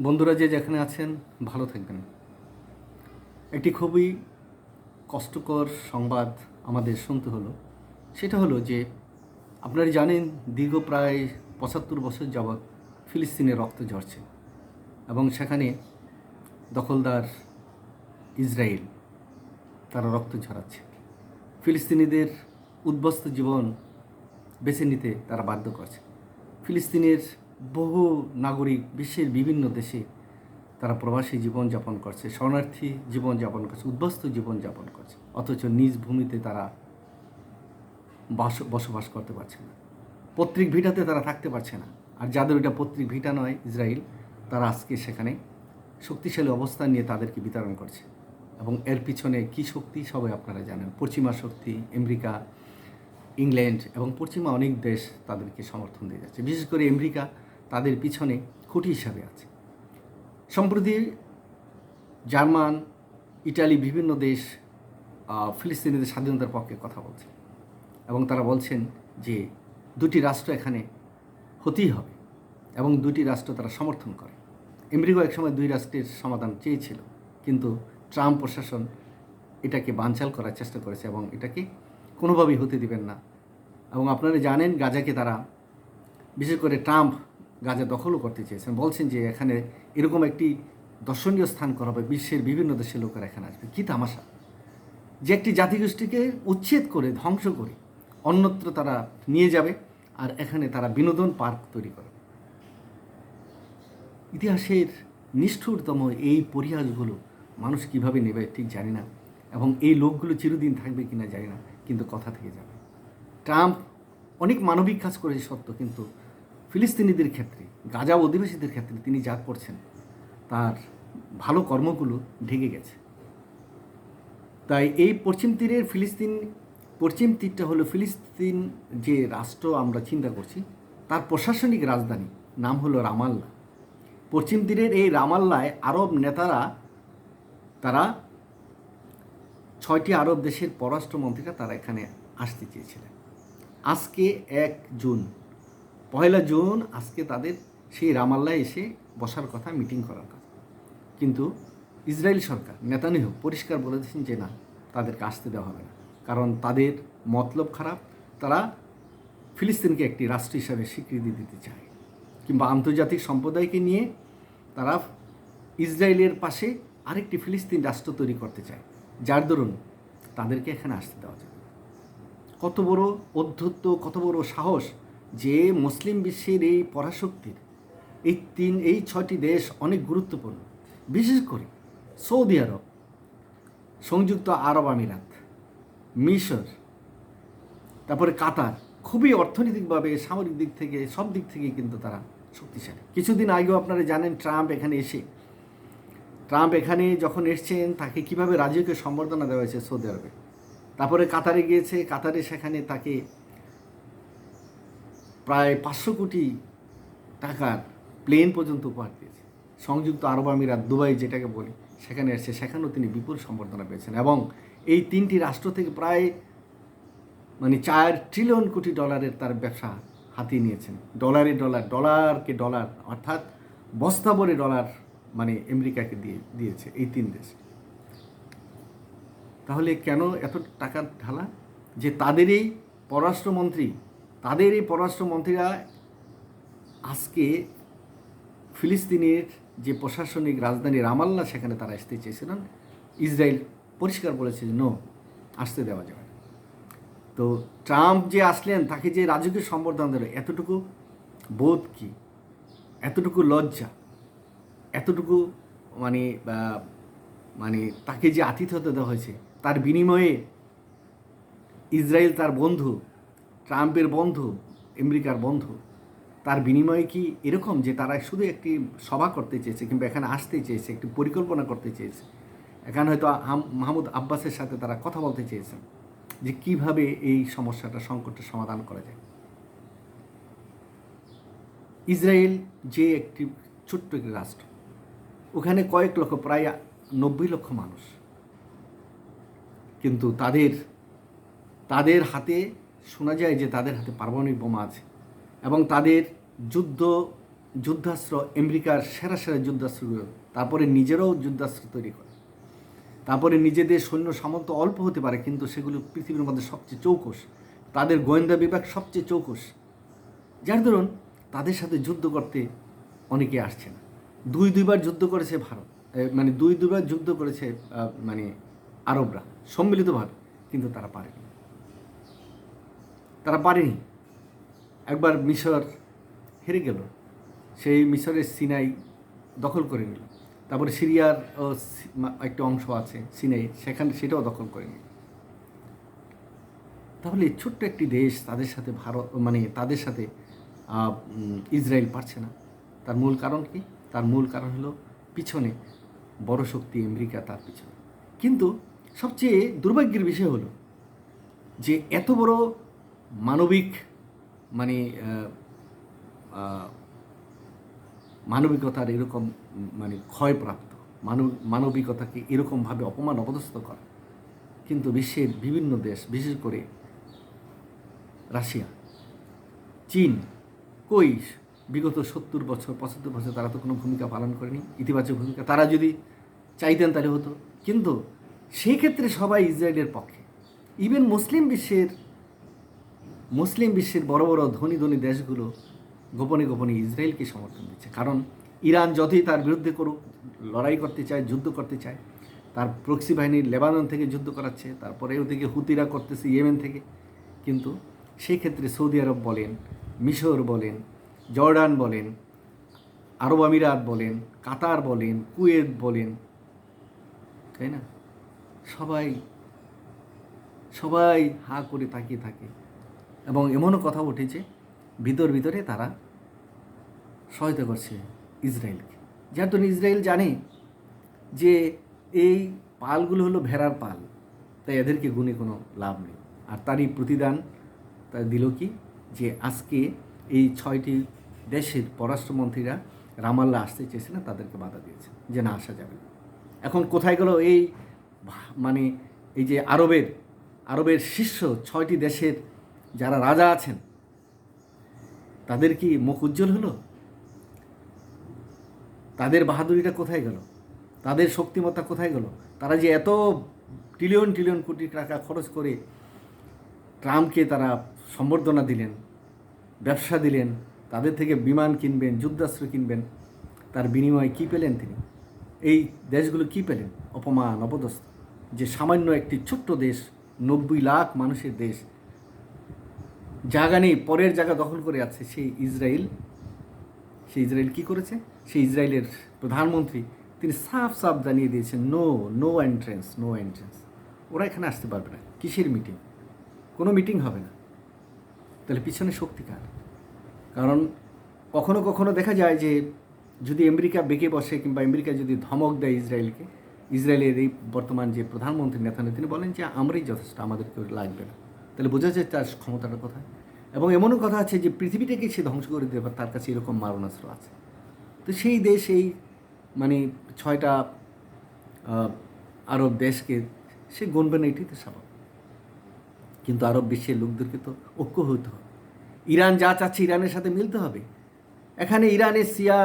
বন্ধুরা যে যেখানে আছেন, ভালো থাকবেন। একটি খুবই কষ্টকর সংবাদ আমাদের শুনতে হলো। সেটা হলো যে, আপনারা জানেন দীর্ঘ প্রায় পঁচাত্তর বছর যাবৎ ফিলিস্তিনে রক্ত ঝরছে এবং সেখানে দখলদার ইসরায়েল, তারা রক্ত ঝরাচ্ছে। ফিলিস্তিনিদের উদ্বস্ত জীবন বেছে নিতে তারা বাধ্য করছে। ফিলিস্তিনের বহু নাগরিক বিশ্বের বিভিন্ন দেশে তারা প্রবাসী জীবনযাপন করছে, শরণার্থী জীবনযাপন করছে, উদ্বস্ত জীবনযাপন করছে, অথচ নিজ ভূমিতে তারা বাস বসবাস করতে পারছে না। পত্রিক ভিটাতে তারা থাকতে পারছে না। আর যাদের ওইটা পত্রিক ভিটা নয় ইসরায়েল তারা আজকে সেখানে শক্তিশালী অবস্থান নিয়ে তাদেরকে বিতরণ করছে। এবং এর পিছনে কী শক্তি সবাই আপনারা জানেন। পশ্চিমা শক্তি, আমেরিকা, ইংল্যান্ড এবং পশ্চিমা অনেক দেশ তাদেরকে সমর্থন দিয়ে যাচ্ছে। বিশেষ করে আমেরিকা তাদের পিছনে খুঁটি হিসাবে আছে। সম্প্রতি জার্মান, ইটালি বিভিন্ন দেশ ফিলিস্তিনিদের স্বাধীনতার পক্ষে কথা বলছে এবং তারা বলছেন যে দুটি রাষ্ট্র এখানে হতেই হবে এবং দুটি রাষ্ট্র তারা সমর্থন করে। আমেরিকা একসময় দুই রাষ্ট্রের সমাধান চেয়েছিল, কিন্তু ট্রাম্প প্রশাসন এটাকে বানচাল করার চেষ্টা করেছে এবং এটাকে কোনোভাবেই হতে দিবেন না। এবং আপনারা জানেন গাজাকে তারা, বিশেষ করে ট্রাম্প গাজা দখলও করতে চেয়েছেন। বলছেন যে এখানে এরকম একটি দর্শনীয় স্থান করা হবে, বিশ্বের বিভিন্ন দেশের লোকেরা এখানে আসবে। কী তামাশা? যে একটি জাতিগোষ্ঠীকে উচ্ছেদ করে, ধ্বংস করে অন্যত্র তারা নিয়ে যাবে আর এখানে তারা বিনোদন পার্ক তৈরি করবে ইতিহাসের নিষ্ঠুরতম এই পরিহাসগুলো মানুষ কীভাবে নেবে ঠিক জানি না এবং এই লোকগুলো চিরদিন থাকবে কিনা জানি না, কিন্তু কথা থেকে যাবে। ট্রাম্প অনেক মানবিক কাজ করেছে সত্য, কিন্তু ফিলিস্তিনিদের ক্ষেত্রে, গাজা অধিবাসীদের ক্ষেত্রে তিনি যা করছেন, তার ভালো কর্মগুলো ঢেকে গেছে। তাই এই পশ্চিম তীরের ফিলিস্তিন, পশ্চিম তীরটা হলো ফিলিস্তিন যে রাষ্ট্র আমরা চিন্তা করছি, তার প্রশাসনিক রাজধানী, নাম হলো রামাল্লা। পশ্চিম তীরের এই রামাল্লায় আরব নেতারা, তারা ছয়টি আরব দেশের পররাষ্ট্রমন্ত্রীরা তারা এখানে আসতে চেয়েছিলেন। আজকে এক জুন। পয়লা জুন আজকে তাদের সেই রামাল্লায় এসে বসার কথা, মিটিং করার কথা। কিন্তু ইসরায়েল সরকার নেতানিহ পরিষ্কার বলে দিয়েছেন যে না, তাদেরকে আসতে দেওয়া হবে না। কারণ তাদের মতলব খারাপ, তারা ফিলিস্তিনকে একটি রাষ্ট্র হিসাবে স্বীকৃতি দিতে চায়। কিংবা আন্তর্জাতিক সম্প্রদায়কে নিয়ে তারা ইসরায়েলের পাশে আরেকটি ফিলিস্তিন রাষ্ট্র তৈরি করতে চায়। যার দরুন তাদেরকে এখানে আসতে দেওয়া যাবে কত বড় অধ্যত্ত কত বড় সাহস যে মুসলিম বিশ্বের এই পরাশক্তির এই তিন, এই ছয়টি দেশ অনেক গুরুত্বপূর্ণ। বিশেষ করে সৌদি আরব, সংযুক্ত আরব আমিরাত, মিশর, তারপরে কাতার খুবই অর্থনৈতিকভাবে সামরিক দিক থেকে, সব দিক থেকেই কিন্তু তারা শক্তিশালী। কিছুদিন আগেও আপনারা জানেন ট্রাম্প এখানে এসে, ট্রাম্প এখানে যখন এসছেন, তাকে কীভাবে রাজ্যকে সম্বর্ধনা দেওয়া হয়েছে সৌদি আরবে। তারপরে কাতারে গিয়েছে, কাতারে সেখানে তাকে প্রায় পাঁচশো কোটি টাকার প্লেন পর্যন্ত উপহার দিয়েছে সংযুক্ত আরব আমিরাত, দুবাই যেটাকে বলি, সেখানে এসছে সেখানেও তিনি বিপুল সম্বর্ধনা পেয়েছেন এবং এই তিনটি রাষ্ট্র থেকে প্রায় মানে চার ট্রিলিয়ন কোটি ডলারের তার ব্যবসা হাতিয়ে নিয়েছেন। ডলারে ডলার ডলারকে ডলার অর্থাৎ বস্তাবরে ডলার মানে আমেরিকাকে দিয়ে, দিয়েছে এই তিন দেশ। তাহলে কেন এত টাকা ঢালা? যে তাদেরই পররাষ্ট্রমন্ত্রী তাদের এই পররাষ্ট্রমন্ত্রীরা আজকে ফিলিস্তিনের যে প্রশাসনিক রাজধানী রামাল্লা, সেখানে তারা আসতে চেয়েছিলেন। ইসরায়েল পরিষ্কার বলেছে যে, নো, আসতে দেওয়া যাবে। তো ট্রাম্প যে আসলেন, তাকে যে রাজকীয় সম্বর্ধনা দিল, এতটুকু বোধ কি? এতটুকু লজ্জা? এতটুকু মানে মানে তাকে যে আতিথ্যতা দেওয়া হয়েছে, তার বিনিময়ে ইসরায়েল তার বন্ধু ট্রাম্পের বন্ধু, আমেরিকার বন্ধু, তার বিনিময়ে কি এরকম যে তারা শুধু একটি সভা করতে চেয়েছে কিংবা এখানে আসতে চেয়েছে, একটি পরিকল্পনা করতে চেয়েছে? এখানে হয়তো মাহমুদ আব্বাসের সাথে তারা কথা বলতে চেয়েছেন যে কীভাবে এই সমস্যাটা সংকটের সমাধান করা যায়? ইসরায়েল যে একটি ছোট্ট একটি রাষ্ট্র, ওখানে কয়েক লক্ষ, প্রায় নব্বই লক্ষ মানুষ। কিন্তু তাদের তাদের হাতে শোনা যায় যে তাদের হাতে পারমাণবিক বোমা আছে এবং তাদের যুদ্ধ, যুদ্ধাস্ত্র, আমেরিকার সেরা সেরা যুদ্ধাস্ত্রগুলো, তারপরে নিজেরাও যুদ্ধাস্ত্র তৈরি করে। তারপরে নিজেদের সৈন্য সামন্ত অল্প হতে পারে, কিন্তু সেগুলো পৃথিবীর মধ্যে সবচেয়ে চৌকস। তাদের গোয়েন্দা বিভাগ সবচেয়ে চৌকস। যার দরুন তাদের সাথে যুদ্ধ করতে অনেকে আসছে না। দুই দুইবার যুদ্ধ করেছে ভারত মানে দুই দুইবার যুদ্ধ করেছে মানে আরবরা, সম্মিলিতভাবে, কিন্তু তারা পারেনি। তারা পারেনি। একবার মিশর হেরে গেল। সেই মিশরের সিনাই দখল করে নিল। তারপরে সিরিয়ার একটা অংশ আছে, সিনাই, সেখানে সেটাও দখল করে নিল। তাহলে ছোট্ট একটি দেশ তাদের সাথে ভারত মানে তাদের সাথে ইসরায়েল পারছে না। তার মূল কারণ কি? তার মূল কারণ হলো পিছনে বড় শক্তি আমেরিকা, তার পিছনে। কিন্তু সবচেয়ে দুর্ভাগ্যের বিষয় হলো যে এত বড় মানবিক মানে মানবিকতার এরকম মানে ক্ষয়প্রাপ্ত, মানব, মানবিকতাকে এরকমভাবে অপমান অপদস্থ করা। কিন্তু বিশ্বের বিভিন্ন দেশ, বিশেষ করে রাশিয়া, চীন, কই, বিগত সত্তর বছর, পঁচাত্তর বছর তারা তো কোনো ভূমিকা পালন করেনি, ইতিবাচক ভূমিকা, তারা যদি চাইতেন তাহলে হতো। কিন্তু সেই ক্ষেত্রে সবাই ইসরায়েলের পক্ষে। ইভেন মুসলিম বিশ্বের মুসলিম বিশ্বের বড় বড় ধনী ধনী দেশগুলো গোপনে গোপনে ইসরায়েলকে সমর্থন দিচ্ছে। কারণ ইরান যতই তার বিরুদ্ধে করুক, লড়াই করতে চায়, যুদ্ধ করতে চায়, তার প্রক্সি বাহিনী লেবানন থেকে যুদ্ধ করাচ্ছে, তারপরে ওদিকে হুতিরা করতেছে ইয়েমেন থেকে। কিন্তু সেই ক্ষেত্রে সৌদি আরব বলেন, মিশর বলেন, জর্ডান বলেন, আরব আমিরাত বলেন, কাতার বলেন, কুয়েত বলেন, তাই না? সবাই সবাই হা করে তাকিয়ে থাকে। এবং এমনও কথা উঠেছে, ভিতর ভিতরে তারা সহায়তা করছে ইসরায়েলকে। যার জন্য ইসরায়েল জানে যে এই পালগুলো হলো ভেড়ার পাল, তাই এদেরকে গুণে কোনো লাভ নেই। আর তারই প্রতিদান তা দিল কি? যে আজকে এই ছয়টি দেশের পররাষ্ট্রমন্ত্রীরা রামাল্লা আসতে চেয়েছে না, তাদেরকে বাধা দিয়েছে, যে না, আসা যাবে এখন কোথায় গেল এই মানে এই যে আরবের আরবের শীর্ষ ছয়টি দেশের যারা রাজা আছেন, তাদের কি মুখ উজ্জ্বল হলো? তাদের বাহাদুরিটা কোথায় গেল? তাদের শক্তিমত্তা কোথায় গেল? তারা যে এত ট্রিলিয়ন ট্রিলিয়ন কোটি টাকা খরচ করে ট্রাম্পকে তারা সম্বর্ধনা দিলেন, ব্যবসা দিলেন, তাদের থেকে বিমান কিনবেন, যুদ্ধাস্ত্র কিনবেন, তার বিনিময়ে কী পেলেন তিনি? এই দেশগুলো কী পেলেন? অপমান, অপদস্থ। যে সামান্য একটি ছোট্ট দেশ, নব্বই লাখ মানুষের দেশ জায়গা নেই, পরের জায়গা দখল করে আছে সেই ইসরায়েল। সেই ইসরায়েল কি করেছে? সেই ইসরায়েলের প্রধানমন্ত্রী, তিনি সাফ সাফ জানিয়ে দিয়েছেন no no entrance no entrance ওরা এখানে আসতে পারবে না। কিসের মিটিং কোনো মিটিং হবে না। তাহলে পিছনে শক্তি কার? কারণ কখনো কখনো দেখা যায় যে যদি আমেরিকা বেঁকে বসে কিংবা আমেরিকা যদি ধমক দেয় ইসরায়েলকে, ইসরায়েলের এই বর্তমান যে প্রধানমন্ত্রী নেতানে, তিনি বলেন যে, আমরাই যথেষ্ট, আমাদের কেউ লাগবে না। তাহলে বোঝা যায় তার ক্ষমতাটা কোথায়। এবং এমনও কথা আছে যে পৃথিবীটাকে সে ধ্বংস করে দেবে, তার কাছে এরকম মারণাস্ত্র আছে। তো সেই দেশ, এই মানে ছয়টা আরব দেশকে সে গণবে না, এটাই তো স্বাভাবিক। কিন্তু আরব বিশ্বের লোকদেরকে তো ঐক্য হতে হবে। ইরান যা চাচ্ছে ইরানের সাথে মিলতে হবে। এখানে ইরানের সিয়া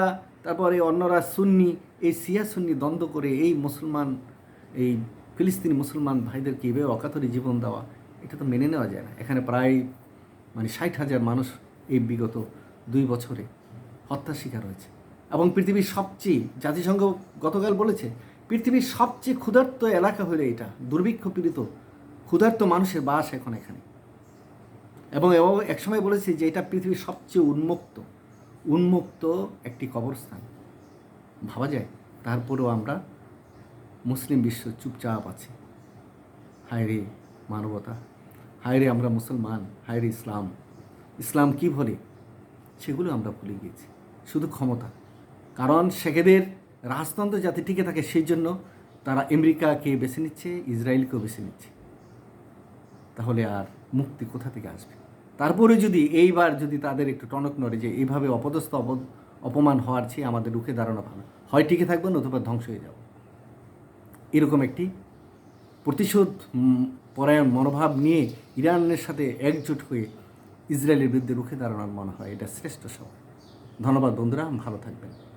তারপরে অন্যরা সুন্নি, এই সিয়া সুন্নি দ্বন্দ্ব করে এই মুসলমান, এই ফিলিস্তিনি মুসলমান ভাইদেরকে এভাবে অকাতরে জীবন দেওয়া এটা তো মেনে নেওয়া যায় না। এখানে প্রায় মানে ষাট হাজার মানুষ এই বিগত দুই বছরে হত্যার শিকার হয়েছে। এবং পৃথিবীর সবচেয়ে, জাতিসংঘ গতকাল বলেছে, পৃথিবীর সবচেয়ে ক্ষুধার্ত এলাকা হলো এটা, দুর্ভিক্ষ পীড়িত, ক্ষুধার্ত মানুষের বাস এখন এখানে। এবং এবং একসময় বলেছে যে এটা পৃথিবীর সবচেয়ে উন্মুক্ত উন্মুক্ত একটি কবরস্থান। ভাবা যায়, তারপরেও আমরা মুসলিম বিশ্ব চুপচাপ আছি। হায় রে মানবতা। হায় রে আমরা মুসলমান হায় রে ইসলাম। ইসলাম কি বলে? সেগুলো আমরা ভুলে গিয়েছি। শুধু ক্ষমতা। কারণ শেখেদের রাজতন্ত্র যাতে টিকে থাকে সেই জন্য তারা আমেরিকাকে বেছে নিচ্ছে, ইসরায়েলকেও বেছে নিচ্ছে। তাহলে আর মুক্তি কোথা থেকে আসবে? তারপরে যদি এইবার যদি তাদের একটু টনক নড়ে যে এইভাবে অপদস্থ অপ- অপমান হওয়ার চেয়ে আমাদের রুখে দাঁড়ানো ভালো। হয় টিকে থাকব, নতুবা ধ্বংস হয়ে যাব। এরকম একটি প্রতিশোধ পরায়ণ মনোভাব নিয়ে ইরানের সাথে একজোট হয়ে ইসরায়েলের বিরুদ্ধে রুখে দাঁড়ানোর মনে হয়, এটা শ্রেষ্ঠ সময়। ধন্যবাদ বন্ধুরা, ভালো থাকবেন।